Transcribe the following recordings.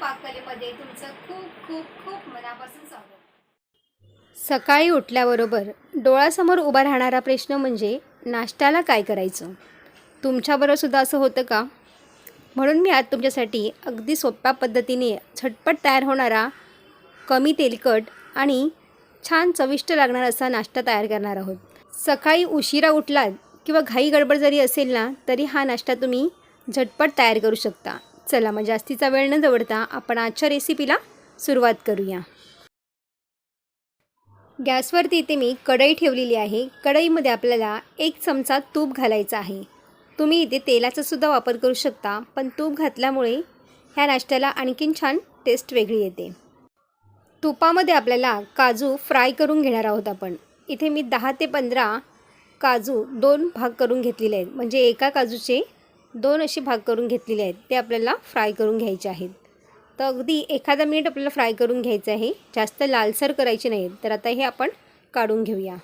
पाककलेमध्ये तुमचं खूप खूप खूप मनापासून स्वागत. सकाळी उठल्याबरोबर डोळ्यासमोर उभा राहणारा प्रश्न म्हणजे नाश्त्याला काय करायचं? तुमच्याबरोबर सुद्धा असं होतं का? म्हणून मी आज तुमच्यासाठी अगदी सोप्या पद्धतीने झटपट तयार होणारा कमी तेलकट आणि छान चविष्ट लागणारा असा नाश्ता तयार करणार आहोत. सकाळी उशिरा उठलात किंवा घाई गडबड जरी असेल ना तरी हा नाश्ता तुम्ही झटपट तयार करू शकता. चला मग जास्तीचा वेळ न दवडता आपण आजच्या रेसिपीला सुरुवात करूया. गॅसवरती इथे मी कढई ठेवलेली आहे. कढईमध्ये आपल्याला एक चमचा तूप घालायचा आहे. तुम्ही इथे तेलाचासुद्धा वापर करू शकता पण तूप घातल्यामुळे ह्या नाश्त्याला आणखीन छान टेस्ट वेगळी येते. तुपामध्ये आपल्याला काजू फ्राय करून घेणार आहोत आपण. इथे मी दहा ते पंधरा काजू दोन भाग करून घेतलेले आहेत. म्हणजे एका काजूचे दोन असे भाग करून घेतलेले आहेत. ते आपल्याला फ्राय करून घ्यायचे आहेत. तर अगदी एखादा मिनिट आपल्याला फ्राय करून घ्यायचं आहे. जास्त लालसर करायचे नाही तर आता हे आपण काढून घेऊया.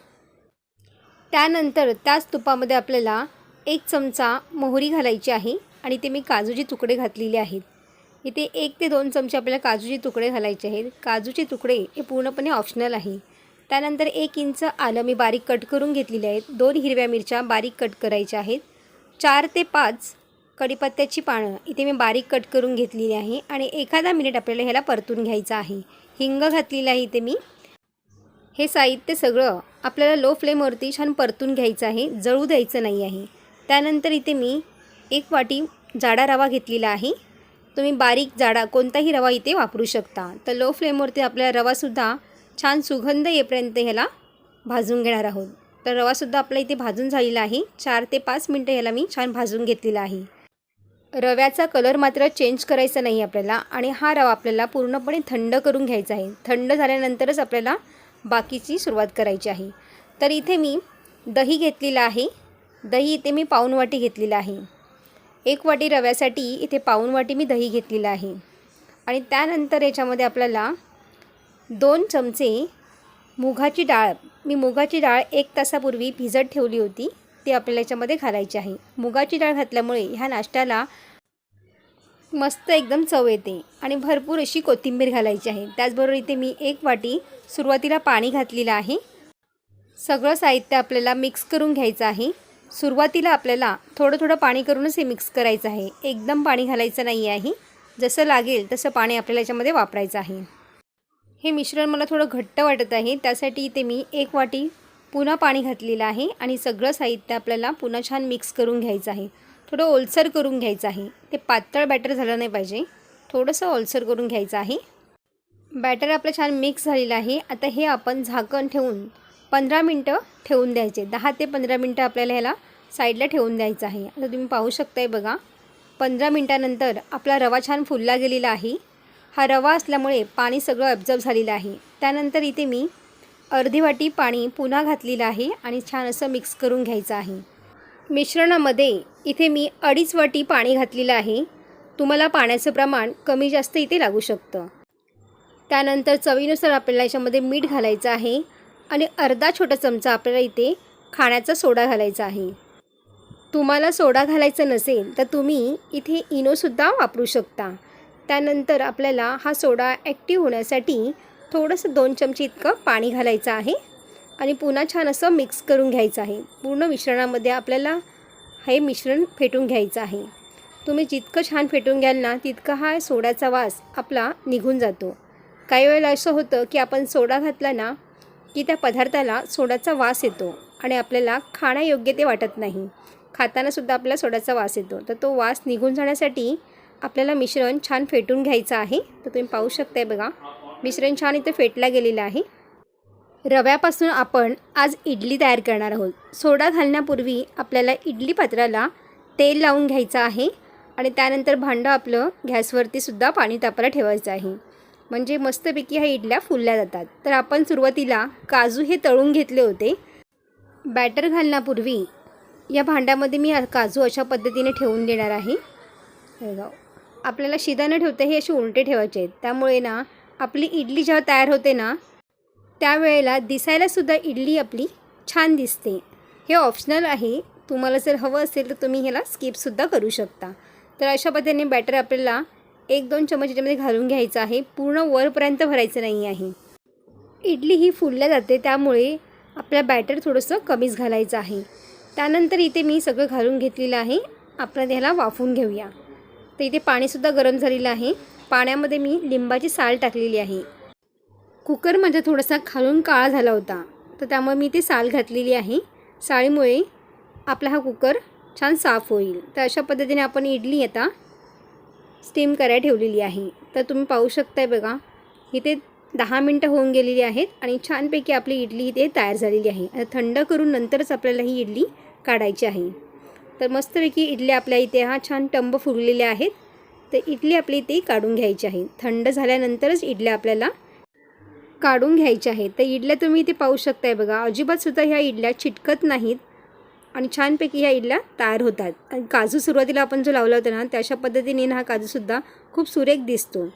त्यानंतर त्याच तुपामध्ये आपल्याला एक चमचा मोहरी घालायची आहे आणि ते मी काजूचे तुकडे घातलेले आहेत. इथे एक ते दोन चमचे आपल्याला काजूचे तुकडे घालायचे आहेत. काजूचे तुकडे हे पूर्णपणे ऑप्शनल आहे. त्यानंतर एक इंच आलं मी बारीक कट करून घेतलेले आहेत. दोन हिरव्या मिरच्या बारीक कट करायच्या आहेत. चार ते पाच कढीपत्त्याची पानं इथे मी बारीक कट करून घेतलेली आहे आणि एखादा मिनिट आपल्याला ह्याला परतून घ्यायचं आहे. हिंग घातलेलं आहे इथे मी. हे साहित्य सगळं आपल्याला लो फ्लेमवरती छान परतून घ्यायचं आहे. जळू द्यायचं नाही आहे. त्यानंतर इथे मी एक वाटी जाडा रवा घेतलेला आहे. तुम्ही बारीक जाडा कोणताही रवा इथे वापरू शकता. तर लो फ्लेमवरती आपला रवासुद्धा छान सुगंध येईपर्यंत ह्याला भाजून घेणार आहोत. तर रवासुद्धा आपला इथे भाजून झालेला आहे. चार ते पाच मिनटं ह्याला मी छान भाजून घेतलेला आहे. रव्याचा कलर मात्र चेंज करायचा नाही आपल्याला आणि हा रवा आपल्याला पूर्णपणे थंड करून घ्यायचा आहे. थंड झाल्यानंतरच आपल्याला बाकीची सुरुवात करायची आहे. तर इथे मी दही घेतलेलं आहे. दही इथे मी पाऊन वाटी घेतलेलं आहे. एक वाटी रव्यासाठी इथे पाऊन वाटी मी दही घेतलेलं आहे. आणि त्यानंतर याच्यामध्ये आपल्याला दोन चमचे मुगाची डाळ मी मुगाची डाळ एक तासापूर्वी भिजत ठेवली होती. ती आपल्याला याच्यामध्ये घालायची आहे. मुगाची डाळ घातल्यामुळे ह्या नाश्त्याला मस्त एकदम चव येते आणि भरपूर अशी कोथिंबीर घालायची आहे. त्याचबरोबर इथे मी एक वाटी सुरुवातीला पाणी घातलेलं आहे. सगळं साहित्य आपल्याला मिक्स करून घ्यायचं आहे. सुरुवातीला आपल्याला थोडं थोडं पाणी करूनच हे मिक्स करायचं आहे. एकदम पाणी घालायचं नाही आहे. जसं लागेल तसं पाणी आपल्याला याच्यामध्ये वापरायचं आहे. हे मिश्रण मला थोडं घट्ट वाटत आहे. त्यासाठी इथे मी एक वाटी पुन्हा पाणी घातलेलं आहे आणि सगळं साहित्य आपल्याला पुन्हा छान मिक्स करून घ्यायचं आहे. थोडं ओलसर करून घ्यायचं आहे. ते पातळ बॅटर झालं नाही पाहिजे. थोडंसं ओलसर करून घ्यायचं आहे. बॅटर आपलं छान मिक्स झालेलं आहे. आता हे आपण झाकण ठेवून पंधरा मिनटं ठेवून द्यायचे. दहा ते पंधरा मिनटं आपल्याला ह्याला साईडला ठेवून द्यायचं आहे. आता तुम्ही पाहू शकताय बघा. पंधरा मिनटानंतर आपला रवा छान फुलला गेलेला आहे. हा रवा असल्यामुळे पाणी सगळं ॲब्झॉर्ब झालेलं आहे. त्यानंतर इथे मी अर्धी वाटी पाणी पुन्हा घातलेलं आहे आणि छान असं मिक्स करून घ्यायचं आहे. मिश्रणामध्ये इथे मी अडीच वाटी पाणी घातलेलं आहे. तुम्हाला पाण्याचं प्रमाण कमी जास्त इथे लागू शकतं. त्यानंतर चवीनुसार आपल्याला याच्यामध्ये मीठ घालायचं आहे आणि अर्धा छोटा चमचा आपल्याला इथे खाण्याचा सोडा घालायचा आहे. तुम्हाला सोडा घालायचा नसेल तर तुम्ही इथे इनोसुद्धा वापरू शकता. त्यानंतर आपल्याला हा सोडा ॲक्टिव्ह होण्यासाठी थोडंसं दोन चमचे इतकं पाणी घालायचं आहे आणि पुन्हा छान असं मिक्स करून घ्यायचं आहे. पूर्ण मिश्रणामध्ये आपल्याला हे मिश्रण फेटून घ्यायचं आहे. तुम्ही जितकं छान फेटून घ्याल ना तितका हा सोड्याचा वास आपला निघून जातो. काही वेळेला असं होतं की आपण सोडा घातला ना की त्या पदार्थाला सोड्याचा वास येतो आणि आपल्याला खाण्यायोग्य ते वाटत नाही. खातानासुद्धा आपल्याला सोड्याचा वास येतो. तर तो वास निघून जाण्यासाठी आपल्याला मिश्रण छान फेटून घ्यायचं आहे. तर तुम्ही पाहू शकताय बघा. मिश्रण छान इथे फेटला गेलेलं आहे. रव्यापासून आपण आज इडली तयार करणार आहोत. सोडा घालण्यापूर्वी आपल्याला इडली पात्राला तेल लावून घ्यायचं आहे आणि त्यानंतर भांडं आपलं गॅसवरती सुद्धा पाणी तापायला ठेवायचं आहे. म्हणजे मस्तपैकी ह्या इडल्या फुलल्या जातात. तर आपण सुरुवातीला काजू हे तळून घेतले होते. बॅटर घालण्यापूर्वी या भांड्यामध्ये मी काजू अशा पद्धतीने ठेवून देणार आहे. हे आपल्याला शिदा न ठेवता हे असे उलटे ठेवायचे. आहेत त्यामुळे ना आपली इडली जेव्हा तयार होते ना त्यावेळेला दिसायलासुद्धा इडली आपली छान दिसते. हे ऑप्शनल आहे. तुम्हाला जर हवं असेल तर तुम्ही ह्याला स्किपसुद्धा करू शकता. तर अशा पद्धतीने बॅटर आपल्याला एक दोन चमच याच्यामध्ये घालून घ्यायचं आहे. पूर्ण वरपर्यंत भरायचं नाही आहे. इडली ही फुलल्या जाते त्यामुळे आपल्या बॅटर थोडंसं कमीच घालायचं आहे. त्यानंतर इथे मी सगळं घालून घेतलेलं आहे. आपण ह्याला वाफवून घेऊया. तर इथे पाणीसुद्धा गरम झालेलं आहे. पाण्यामध्ये मी लिंबाची साल टाकलेली आहे. कुकर माझा थोडासा खालून काळा झाला होता. तर त्यामुळे मी ते साल घातलेली आहे. साळीमुळे आपला हा कुकर छान साफ होईल. तर अशा पद्धतीने आपण इडली आता स्टीम करायला ठेवलेली आहे. तर तुम्ही पाहू शकताय बघा इथे दहा मिनटं होऊन गेलेली आहेत आणि छानपैकी आपली इडली इथे तयार झालेली आहे. थंड करून नंतरच आपल्याला ही इडली काढायची आहे. तर मस्तपैकी इडली आपल्या इथे हा छान टंब फुगलेल्या आहेत. तर इडली आपली इथे काढून घ्यायची आहे. थंड झाल्यानंतरच इडल्या आपल्याला काढून घ्यायच्या आहेत. तर इडल्या तुम्ही इथे पाहू शकताय बघा. अजिबातसुद्धा ह्या इडल्या चिटकत नाहीत आणि छानपैकी ह्या इडल्या तयार होतात. आणि काजू सुरुवातीला आपण जो लावला होता ना त्याशा पद्धतीने ना हा काजूसुद्धा खूप सुरेख दिसतो.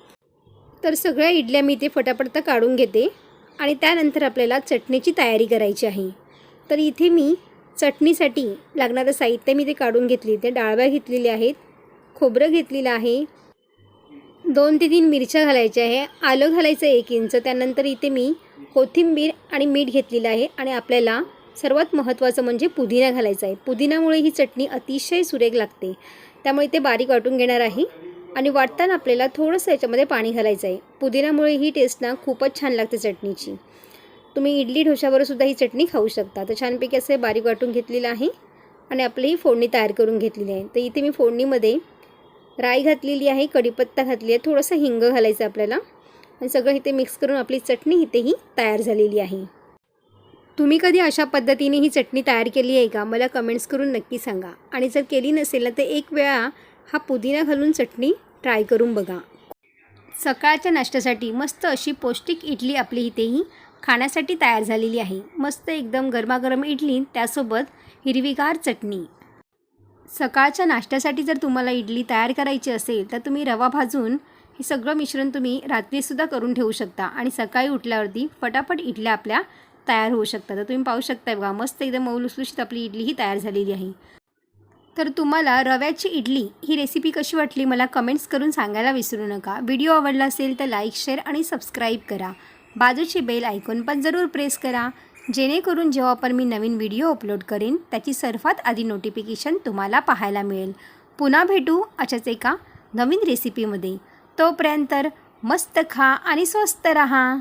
तर सगळ्या इडल्या मी इथे फटाफट काढून घेते. आणि त्यानंतर आपल्याला चटणीची तयारी करायची आहे. तर इथे मी चटणीसाठी लागणारं साहित्य मी ते काढून घेतली ते डाळव्या घेतलेल्या आहेत खोबरं घेतलेलं आहे. दोन ते तीन मिरच्या घालायच्या आहे. आलं घालायचं एक इंच त्यानंतर इथे मी कोथिंबीर आणि मीठ घेतलेलं आहे आणि आपल्याला सर्वात महत्त्वाचं म्हणजे पुदिना घालायचा आहे. पुदिनामुळे ही चटणी अतिशय सुरेख लागते. त्यामुळे ते बारीक वाटून घेणार आहे आणि वाटताना आपल्याला थोडंसं याच्यामध्ये पाणी घालायचं आहे. पुदिनामुळे ही टेस्ट ना खूपच छान लागते चटणीची. तुम्ही इडली ढोशावर सुद्धा ही चटणी खाऊ शकता. तर छानपैकी असे बारीक वाटून घेतलेलं आहे आणि आपली ही फोडणी तयार करून घेतलेली आहे. तर इथे मी फोडणीमध्ये राई घातलेली आहे कढीपत्ता घातली आहे थोडंसं हिंग घालायचं आपल्याला. आणि सगळं इथे मिक्स करून आपली चटणी इथेही तयार झालेली आहे. तुम्ही कधी अशा पद्धतीने ही चटणी तयार केली आहे का? मला कमेंट्स करून नक्की सांगा. आणि जर केली नसेल ना तर एक वेळा हा पुदिना घालून चटणी ट्राय करून बघा. सकाळच्या नाश्त्यासाठी मस्त अशी पौष्टिक इडली आपली इथेही खाण्यासाठी तयार झालेली आहे. मस्त एकदम गरमागरम इडली त्यासोबत हिरवीगार चटणी. सकाळच्या नाश्त्यासाठी जर तुम्हाला इडली तयार करायची असेल तर तुम्ही रवा भाजून हे सगळं मिश्रण तुम्ही रात्रीसुद्धा करून ठेवू शकता आणि सकाळी उठल्यावरती फटाफट इडल्या आपल्या तयार होऊ शकतात. तर तुम्ही पाहू शकता बघा मस्त एकदम मऊ लुसलुशीत आपली इडली ही तयार झालेली आहे. तर तुम्हाला रव्याची इडली ही रेसिपी कशी वाटली मला कमेंट्स करून सांगायला विसरू नका. व्हिडिओ आवडला असेल तर लाईक शेअर आणि सबस्क्राईब करा. बाजूची बेल ऐकून पण जरूर प्रेस करा. जेणेकरून जेव्हा पण मी नवीन व्हिडिओ अपलोड करेन त्याची सर्वात आधी नोटिफिकेशन तुम्हाला पाहायला मिळेल. पुन्हा भेटू अशाच एका नवीन रेसिपीमध्ये तोपर्यंत मस्त खा आणि स्वस्त रहा.